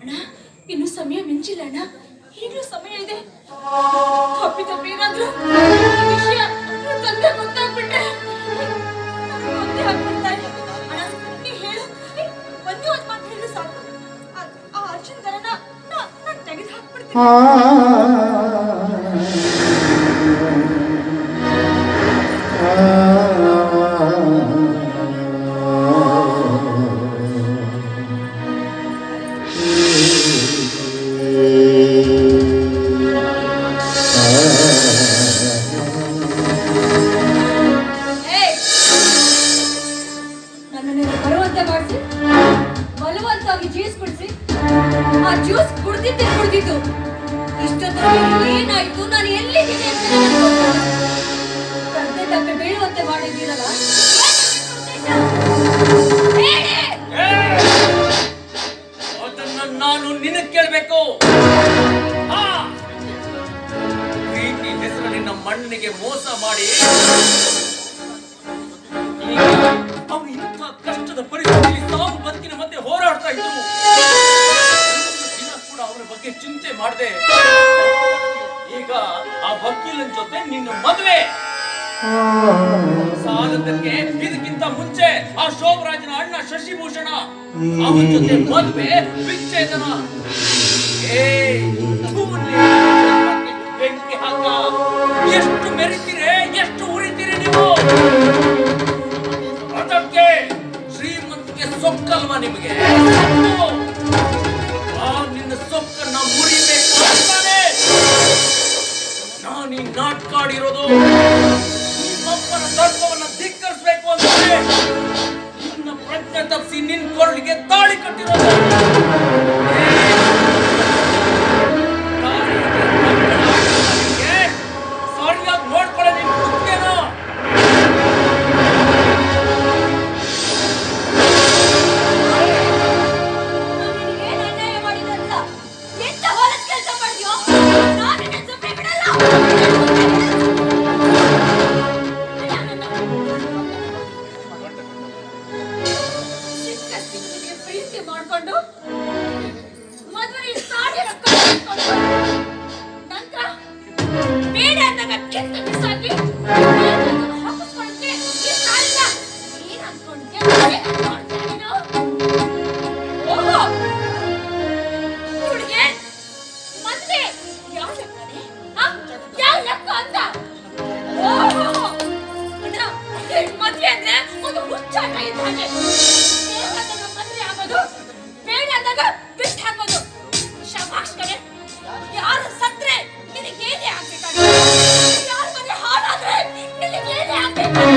ಅಣ್ಣ, ಇನ್ನು ಸಮಯ ಮಿಂಚಿಲ್ಲ ಅಣ್ಣ. ಈಗಲೂ ಸಮಯ ಇದೆ. ತಪ್ಪಿ ತಪ್ಪಿ ಏನಾದ್ರೂ ವಿಷಯ ತಂದೆ ಗೊತ್ತಾಗ್ಬಿಟ್ಟೆ ಹೇಳು. ಒಂದು ಸಾಕು. ಆ ನಾನು ತೆಗೆದು ಹಾಕ್ಬಿಡ್ತೀನಿ. ಬಲವಂತವಾಗಿ ಜ್ಯೂಸ್ ಕುಡಿಸಿ. ಆ ಜ್ಯೂಸ್ ಕುಡ್ದಿದ್ದೆ, ಕುಡ್ದಿದ್ದು. ಇಷ್ಟೊತ್ತಲ್ಲಿ ಏನಾಯ್ತು? ನಾನು ಎಲ್ಲಿದ್ದೀನಿ ಅಂತ ನನಗೆ ತಪ್ಪೆ ಬೀಳುವಂತೆ ಮಾಡಿದ್ದೀರಲ್ಲ? ಅದನ್ನ ನಾನು ನಿನ್ನ ಕೇಳ್ಬೇಕು! ಪ್ರೀತಿ ನಮ್ಮ ಮಣ್ಣಿಗೆ ಮೋಸ ಮಾಡಿ. ಅವನು ಇಂಥ ಕಷ್ಟದ ಬದುಕಿನ ಒಂದು ದಿನ ಕೂಡ ಅವರ ಬಗ್ಗೆ ಚಿಂತೆ ಮಾಡದೆ. ಈಗ ಆ ವಕೀಲನ ಜೊತೆ ನಿನ್ನ ಮದುವೆ. ಸಾಲದಕ್ಕೆ ಇದಕ್ಕಿಂತ ಮುಂಚೆ ಆ ಶೋಭರಾಜನ ಅಣ್ಣ ಶಶಿಭೂಷಣ, ಅವನ ಜೊತೆ ಮದುವೆ, ವಿಚ್ಛೇದನ. ಏ ಬೆಂಕಿ ಹಾಕ. ಎಷ್ಟು ಮೆರಿತೀರೆ ಸೊಕ್ಕಲ್ವಾ ನಿಮಗೆ. ಆ ನಿನ್ನ ಸೊಕ್ಕನ್ನ ಮುರಿಬೇಕು ಅಂತಾನೆ ನಾನು ಈ ಮದ್ವೆ ಅಂದ್ರೆ ಒಂದು ಹುಚ್ಚಾಟ ಇದ್ದ ಬೇಡ ಹಾಕೋದು. ಶಭಾಷ್ ಕಣೆ ಯಾರು ಸತ್ರೆ ಏನೇ ಆಗ್ಬೇಕಾದ್ರೆ, ಯಾರ ಮನೆ ಹಾಳಾದ್ರೆ ಏನೇ ಆಗ್ಬೇಕಾದ್ರೆ.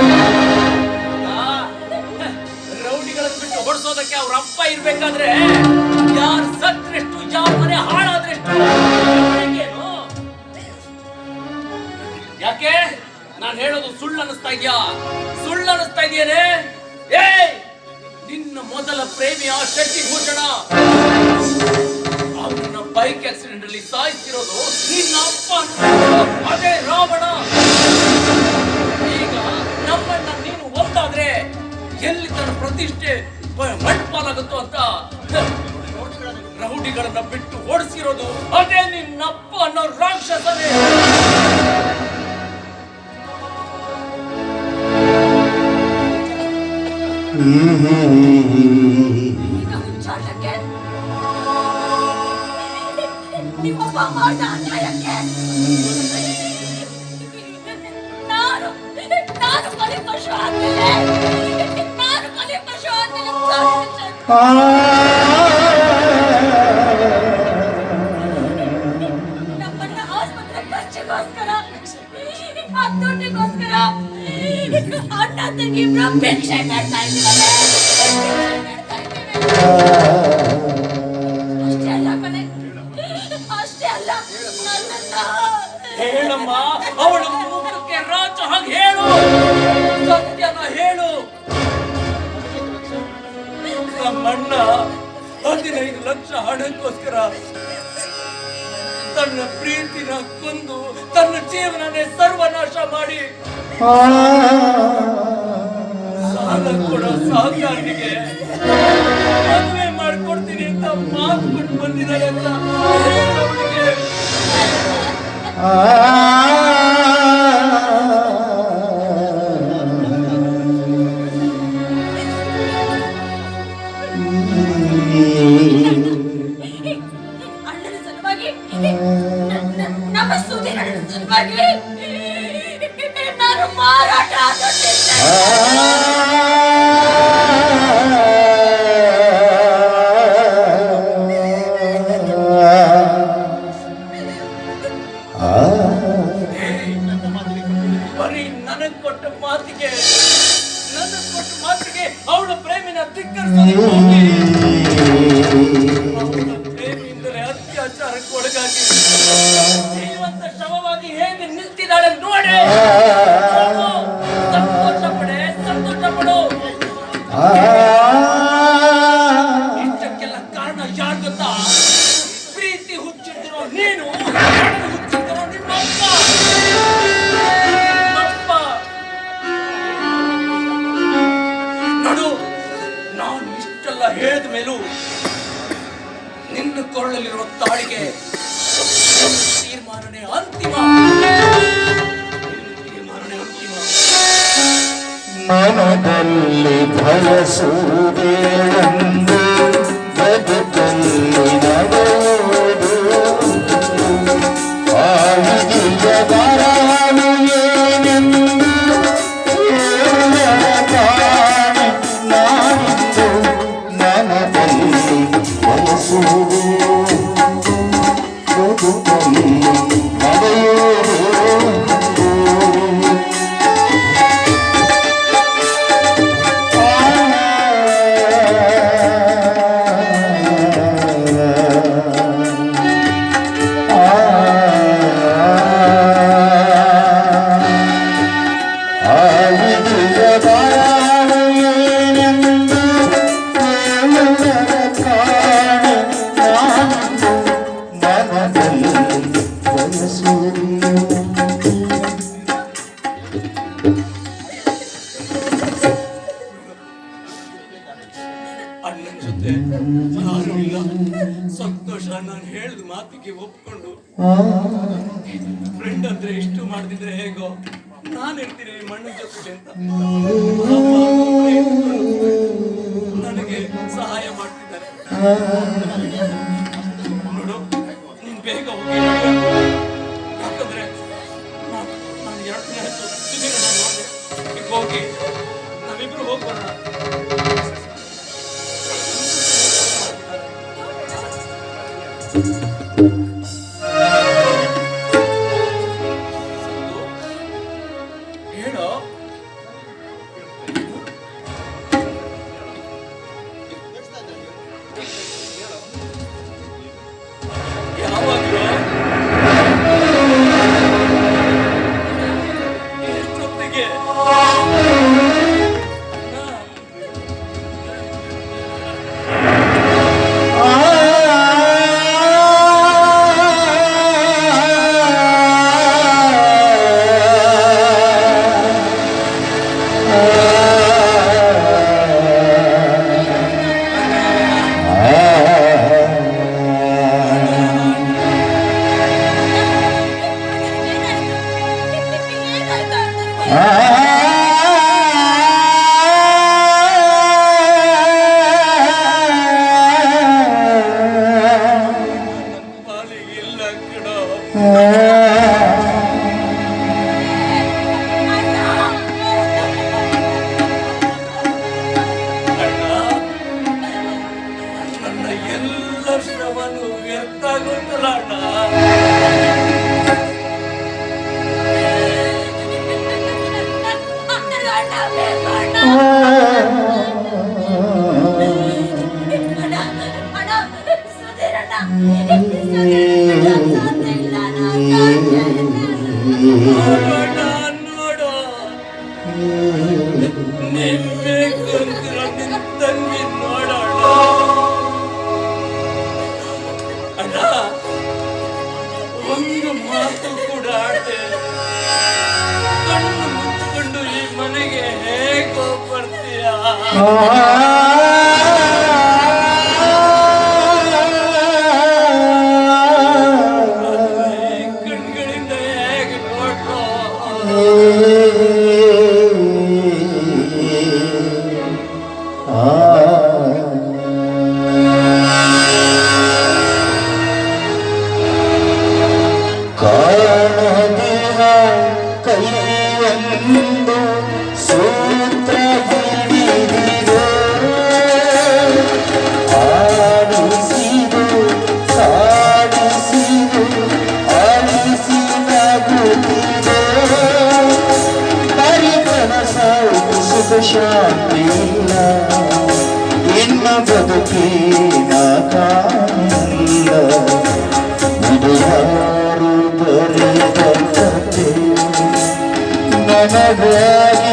ರೌಡಿಗಳನ್ನು ಬಿಟ್ಟು ಹೊಡ್ಸೋದಕ್ಕೆ ಅವ್ರ ಅಪ್ಪ ಇರ್ಬೇಕಾದ್ರೆ ಯಾರು ಸತ್ರೆಷ್ಟು ಯಾರ ಮನೆ ಹಾಳಾದ್ರೆಷ್ಟು? ಯಾಕೆ? ನಾನು ಹೇಳೋದು ಸುಳ್ಳು ಅನ್ನಿಸ್ತಾ ಇದ್ಯಾ? ಅನಿಸ್ತಾ ಇದೆಯೇನೆ ಏ ನಿನ್ನ ಮೊದಲ ಪ್ರೇಮಿಯ ಶಶಿ ಭೂಷಣ. ಅವನ ಬೈಕ್ ಆಕ್ಸಿಡೆಂಟ್ ಅಲ್ಲಿ ಸಾಯಿಸಿರೋದು ನಿನ್ನ ಅಪ್ಪ. ಅದೇ ರಾವಣ. ಹುಚ್ಚಾಟಕ್ಕೆ ನಿಮ್ಮಪ್ಪ ಮಾಡ್ದ ಅನ್ಯಾಯಕ್ಕೆ ನಾನು ನಾನು ಬಲಿ ಪಶು ಆದ್ಮೇಲೆ ನಾನು ಬಲಿ ಪಶು ಆದ್ಮೇಲೆ ನಮ್ಮನ್ನ ಆಸ್ಪತ್ರೆ ಖರ್ಚಿಗೋಸ್ಕರ ಆ ದುಡ್ಡಿಗೋಸ್ಕರ ಅಣ್ಣ ತಂಗಿ ಇಬ್ರು ಭಿಕ್ಷೆ ಮಾಡ್ತಾ ಇದ್ದೀವಲ್ಲ ಭಿಕ್ಷೆ ಮಾಡ್ತಾ ಇದ್ದೀವಿ. ನಮ್ಮಣ್ಣ ಹದಿನೈದು ಲಕ್ಷ ಹಣಕ್ಕೋಸ್ಕರ ತನ್ನ ಪ್ರೀತಿನ ಕೊಂದು ತನ್ನ ಜೀವನನೇ ಸರ್ವನಾಶ ಮಾಡಿ ಸಾಲ ಕೊಡೋ ಸಾಕಾರನಿಗೆ ಮದುವೆ ಮಾಡ್ಕೊಡ್ತೀನಿ ಅಂತ ಮಾತು ಕೊಟ್ಟು ಬಂದಿದ್ದಾರೆ ಅಂತ ಹೇಗೆ ನೋಡಿ. ಸಂತೋಷ ಪಡೆ ಸಂತೋಷ ಪಡು ಇಷ್ಟಕ್ಕೆಲ್ಲ ಕಾರಣ ಯಾರು ಗೊತ್ತಾ? ಪ್ರೀತಿ ಹುಚ್ಚಿಟ್ಟಿರೋ ನೀನು. ಹುಚ್ಚಿಟ್ಟಿರೋ ನಿಮ್ಮಪ್ಪ ನಿಮ್ಮಪ್ಪ ನೋಡು ನಾನು ಇಷ್ಟೆಲ್ಲ ಹೇಳಿದ ಮೇಲೂ ನಿನ್ನ ಕೊಳ್ಳಲಿರುವ ತಾಳಿಗೆ ತೀರ್ಮಾನನೇ ಅಂತಿಮ. మన తల్లి భయసూదేవ ನಾನು ಇರ್ತೀನಿ ಮಣ್ಣು ಜೊತೆ ಅಂತ. ನನಗೆ ಸಹಾಯ ಮಾಡ್ತಿದ್ದಾರೆ. ನೋಡು ನೀನ್ ಬೇಗ ಹೋಗಿ ಯಾಕಂದ್ರೆ ನಾನ್- ಎರಡು ದಿನ ಆಯ್ತು ನೋಡ್ದೆ. ಈಗ ಹೋಗಿ ನಾವಿಬ್ರು ಹೋಗಿ Thank ಸಂತು, 嗯 ಒಂದು ಮಾತು ಕೂಡ ಕಣ್ಣು ಮುಚ್ಚಿಕೊಂಡು ಈ ಮನೆಗೆ ಹೇಗೋ ಬರ್ತೀಯ? Oh, ನಿನ್ನ ಬದುಕಿನ ಕಾಣಿಲ್ಲ ಇದು ಯಾರು ಬರೆದ ಕತೆ ನನಗಾಗಿ